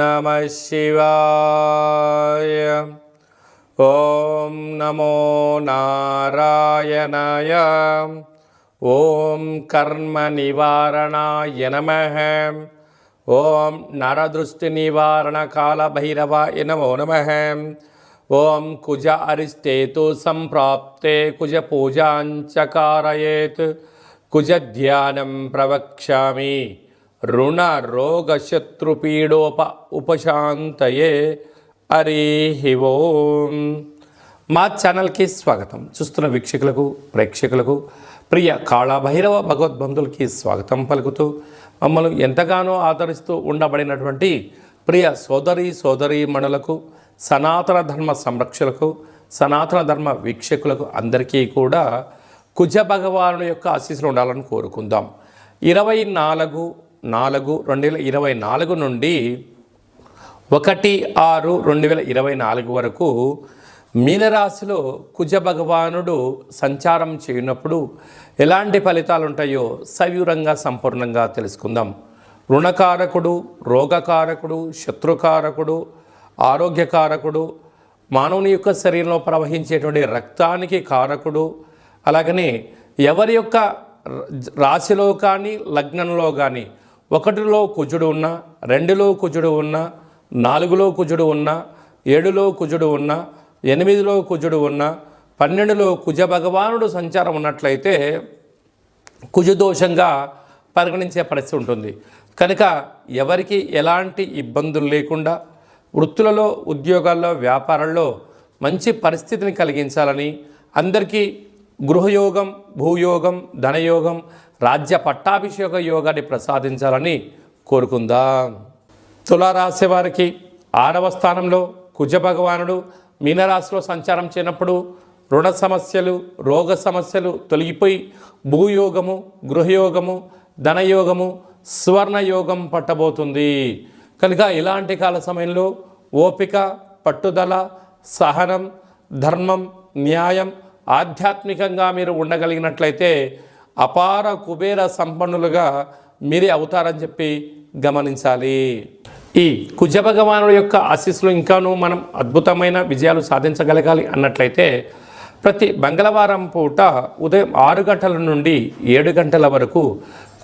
నమ శివాయ ఓం నమో నారాయణాయ ఓం కర్మ నివారణాయ నమ ఓం నరదృష్టి నివారణ కాళభైరవాయ నమో నమ ఓం కుజ అరిష్టేతు సంప్రాప్తే కుజ పూజాంచకారయేత్ కుజ ధ్యానం ప్రవక్ష్యామి రుణ రోగ శత్రుపీడోప ఉపశాంతయే హరి ఓం. మా ఛానల్కి స్వాగతం. చూస్తున్న వీక్షకులకు ప్రేక్షకులకు ప్రియ కాళభైరవ భగవద్బంధులకి స్వాగతం పలుకుతూ మమ్మల్ని ఎంతగానో ఆదరిస్తూ ఉండబడినటువంటి ప్రియ సోదరి సోదరీ మణులకు సనాతన ధర్మ సంరక్షకులకు సనాతన ధర్మ వీక్షకులకు అందరికీ కూడా కుజ భగవాను యొక్క ఆశీస్సులు ఉండాలని కోరుకుందాం. ఇరవై నాలుగు నాలుగు రెండు వేల ఇరవై నాలుగు నుండి ఒకటి ఆరు రెండు వేల ఇరవై నాలుగు వరకు మీనరాశిలో కుజ భగవానుడు సంచారం చేయనప్పుడు ఎలాంటి ఫలితాలు ఉంటాయో సవివరంగా సంపూర్ణంగా తెలుసుకుందాం. రుణకారకుడు రోగకారకుడు శత్రుకారకుడు ఆరోగ్యకారకుడు మానవుని యొక్క శరీరంలో ప్రవహించేటువంటి రక్తానికి కారకుడు అలాగనే ఎవరి యొక్క రాశిలో కానీ లగ్నంలో కానీ ఒకటిలో కుజుడు ఉన్నా రెండులో కుజుడు ఉన్నా నాలుగులో కుజుడు ఉన్నా ఏడులో కుజుడు ఉన్నా ఎనిమిదిలో కుజుడు ఉన్నా పన్నెండులో కుజ భగవానుడు సంచారం ఉన్నట్లయితే కుజదోషంగా పరిగణించే పరిస్థితి ఉంటుంది. కనుక ఎవరికి ఎలాంటి ఇబ్బందులు లేకుండా వృత్తులలో ఉద్యోగాల్లో వ్యాపారాల్లో మంచి పరిస్థితిని కలిగించాలని అందరికీ గృహయోగం భూయోగం ధనయోగం రాజ్య పట్టాభిషేక యోగాన్ని ప్రసాదించాలని కోరుకుందాం. తులారాశి వారికి ఆరవ స్థానంలో కుజ భగవానుడు మీనరాశిలో సంచారం చేయనప్పుడు రుణ సమస్యలు రోగ సమస్యలు తొలగిపోయి భూయోగము గృహయోగము ధనయోగము స్వర్ణయోగం పట్టబోతుంది. కనుక ఇలాంటి కాల సమయంలో ఓపిక పట్టుదల సహనం ధర్మం న్యాయం ఆధ్యాత్మికంగా మీరు ఉండగలిగినట్లయితే అపార కుబేర సంపన్నులుగా మీరే అవుతారని చెప్పి గమనించాలి. ఈ కుజ భగవానుడు యొక్క ఆశీస్సులు ఇంకాను మనం అద్భుతమైన విజయాలు సాధించగలగాలి అన్నట్లయితే ప్రతి మంగళవారం పూట ఉదయం ఆరు గంటల నుండి ఏడు గంటల వరకు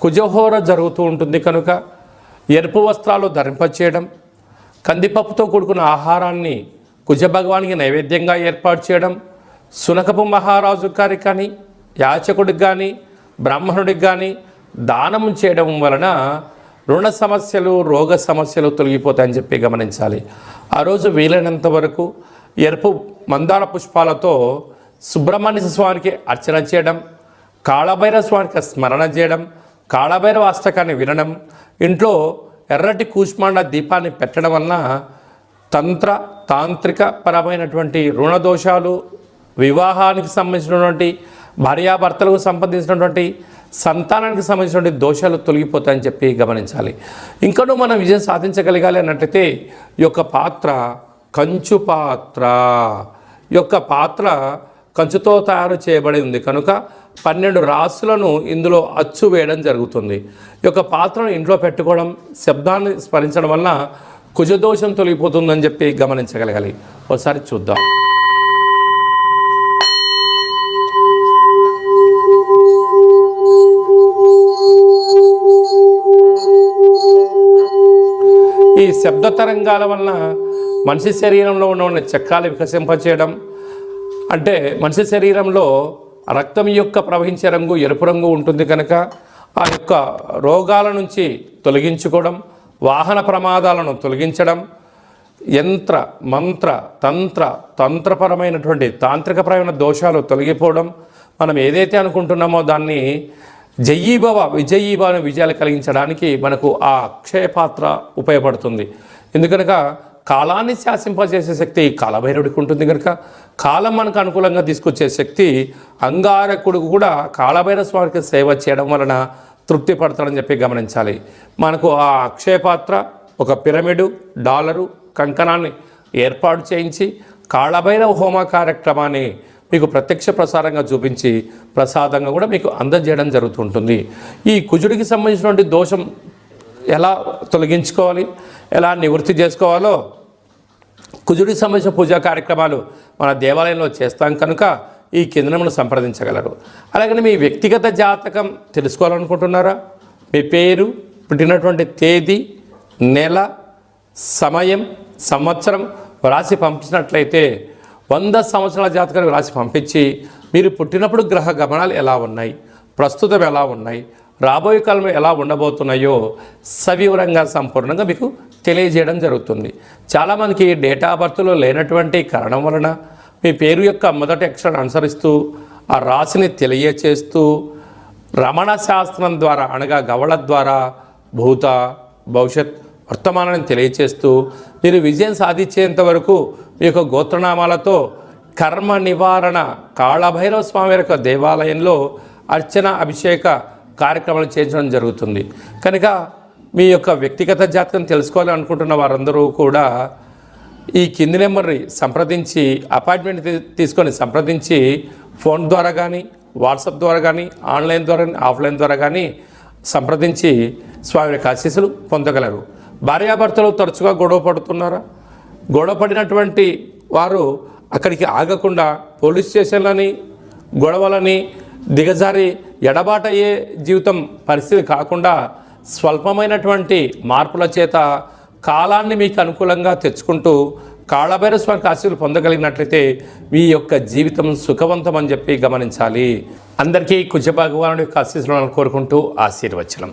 కుజహోర జరుగుతూ ఉంటుంది కనుక ఎరుపు వస్త్రాలు ధరింపచేయడం కందిపప్పుతో కూడుకున్న ఆహారాన్ని కుజ భగవానికి నైవేద్యంగా ఏర్పాటు చేయడం సునకపు మహారాజు గారికి కానీ యాచకుడికి కానీ బ్రాహ్మణుడికి కానీ దానం చేయడం వలన రుణ సమస్యలు రోగ సమస్యలు తొలగిపోతాయని చెప్పి గమనించాలి. ఆ రోజు వీలైనంత వరకు ఎరుపు మందార పుష్పాలతో సుబ్రహ్మణ్య స్వామికి అర్చన చేయడం కాళభైరవ స్వామికి స్మరణ చేయడం కాళభైరవ అష్టకాన్ని వినడం ఇంట్లో ఎర్రటి కూష్మాండ దీపాన్ని పెట్టడం వలన తంత్ర తాంత్రిక పరమైనటువంటి రుణదోషాలు వివాహానికి సంబంధించినటువంటి భార్యాభర్తలకు సంబంధించినటువంటి సంతానానికి సంబంధించినటువంటి దోషాలు తొలగిపోతాయని చెప్పి గమనించాలి. ఇంకనూ మనం విజయం సాధించగలగాలి అన్నట్టయితే ఈ యొక్క పాత్ర కంచు పాత్ర. ఈ యొక్క పాత్ర కంచుతో తయారు చేయబడి ఉంది. కనుక పన్నెండు రాసులను ఇందులో అచ్చు వేయడం జరుగుతుంది. ఈ యొక్క పాత్రను ఇంట్లో పెట్టుకోవడం శబ్దాన్ని స్మరించడం వలన కుజదోషం తొలగిపోతుందని చెప్పి గమనించగలగాలి. ఒకసారి చూద్దాం. శబ్ద తరంగాల వలన మనిషి శరీరంలో ఉన్న చక్రాలు వికసింపచేయడం. అంటే మనిషి శరీరంలో రక్తం యొక్క ప్రవహించే రంగు ఎరుపు రంగు ఉంటుంది కనుక ఆ యొక్క రోగాల నుంచి తొలగించుకోవడం వాహన ప్రమాదాలను తొలగించడం యంత్ర మంత్ర తంత్ర తంత్రపరమైనటువంటి తాంత్రికపరమైన దోషాలు తొలగిపోవడం మనం ఏదైతే అనుకుంటున్నామో దాన్ని జయీభవ విజయీభవ విజయాలు కలిగించడానికి మనకు ఆ అక్షయ పాత్ర ఉపయోగపడుతుంది. ఎందుకనగా కాలాన్ని శాసింపజేసే శక్తి కాలభైరవుడికి ఉంటుంది కనుక కాలం మనకు అనుకూలంగా తీసుకొచ్చే శక్తి అంగారకుడు కూడా కాలభైరవ స్వామికి సేవ చేయడం వలన తృప్తి పడతాడని చెప్పి గమనించాలి. మనకు ఆ అక్షయపాత్ర ఒక పిరమిడు డాలరు కంకణాన్ని ఏర్పాటు చేయించి కాళభైరవ హోమ కార్యక్రమాన్ని మీకు ప్రత్యక్ష ప్రసారంగా చూపించి ప్రసాదంగా కూడా మీకు అందజేయడం జరుగుతుంటుంది. ఈ కుజుడికి సంబంధించినటువంటి దోషం ఎలా తొలగించుకోవాలి? ఎలా నివృత్తి చేసుకోవాలో కుజుడికి సంబంధించిన పూజా కార్యక్రమాలు మన దేవాలయంలో చేస్తాం కనుక ఈ కేంద్రమును సంప్రదించగలరు. అలాగని మీ వ్యక్తిగత జాతకం తెలుసుకోవాలనుకుంటున్నారా? మీ పేరు పుట్టినటువంటి తేదీ నెల సమయం సంవత్సరం రాసి పంపించినట్లయితే వంద సంవత్సరాల జాతకాన్ని రాసి పంపించి మీరు పుట్టినప్పుడు గ్రహ గమనాలు ఎలా ఉన్నాయి? ప్రస్తుతం ఎలా ఉన్నాయి? రాబోయే కాలంలో ఎలా ఉండబోతున్నాయో సవివరంగా సంపూర్ణంగా మీకు తెలియజేయడం జరుగుతుంది. చాలామందికి డేటా బర్త్లో లేనటువంటి కారణం వలన మీ పేరు యొక్క మొదటి అక్షరాన్ని అనుసరిస్తూ ఆ రాశిని తెలియచేస్తూ రమణ శాస్త్రం ద్వారా అనగా గవళ ద్వారా భూత భవిష్యత్ వర్తమానాన్ని తెలియచేస్తూ మీరు విజయం సాధించేంత వరకు మీ యొక్క గోత్రనామాలతో కర్మ నివారణ కాళభైరవ స్వామి యొక్క దేవాలయంలో అర్చన అభిషేక కార్యక్రమాలు చేయించడం జరుగుతుంది. కనుక మీ యొక్క వ్యక్తిగత జాతకం తెలుసుకోవాలి అనుకుంటున్న వారందరూ కూడా ఈ కింది నెంబర్ని సంప్రదించి అపాయింట్మెంట్ తీసుకొని సంప్రదించి ఫోన్ ద్వారా కానీ వాట్సాప్ ద్వారా కానీ ఆన్లైన్ ద్వారా కానీ ఆఫ్లైన్ ద్వారా కానీ సంప్రదించి స్వామి యొక్క ఆశీస్సులు పొందగలరు. భార్యాభర్తలు తరచుగా గొడవ పడుతున్నారా? గొడవ పడినటువంటి వారు అక్కడికి ఆగకుండా పోలీస్ స్టేషన్లని గొడవలని దిగజారి ఎడబాటయ్యే జీవితం పరిస్థితి కాకుండా స్వల్పమైనటువంటి మార్పుల చేత కాలాన్ని మీకు అనుకూలంగా తెచ్చుకుంటూ కాళభైర కాశీలు పొందగలిగినట్లయితే మీ యొక్క జీవితం సుఖవంతం అని చెప్పి గమనించాలి. అందరికీ కుజ భగవానుడి యొక్క ఆశీస్సులను కోరుకుంటూ ఆశీర్వచనం.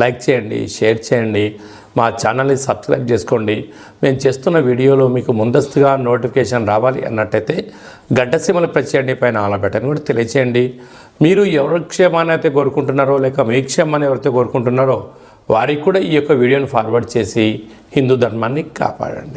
లైక్ చేయండి షేర్ చేయండి మా ఛానల్ని సబ్స్క్రైబ్ చేసుకోండి. మేము చేస్తున్న వీడియోలో మీకు ముందస్తుగా నోటిఫికేషన్ రావాలి అన్నట్టయితే గడ్డ సీమలు ప్రెస్ చేయండి పైన ఆల బటన్ కూడా తెలియచేయండి. మీరు ఎవరి క్షేమాన్ని అయితే కోరుకుంటున్నారో లేక మీ క్షేమాన్ని ఎవరైతే కోరుకుంటున్నారో వారికి కూడా ఈ యొక్క వీడియోని ఫార్వర్డ్ చేసి హిందూ ధర్మాన్ని కాపాడండి.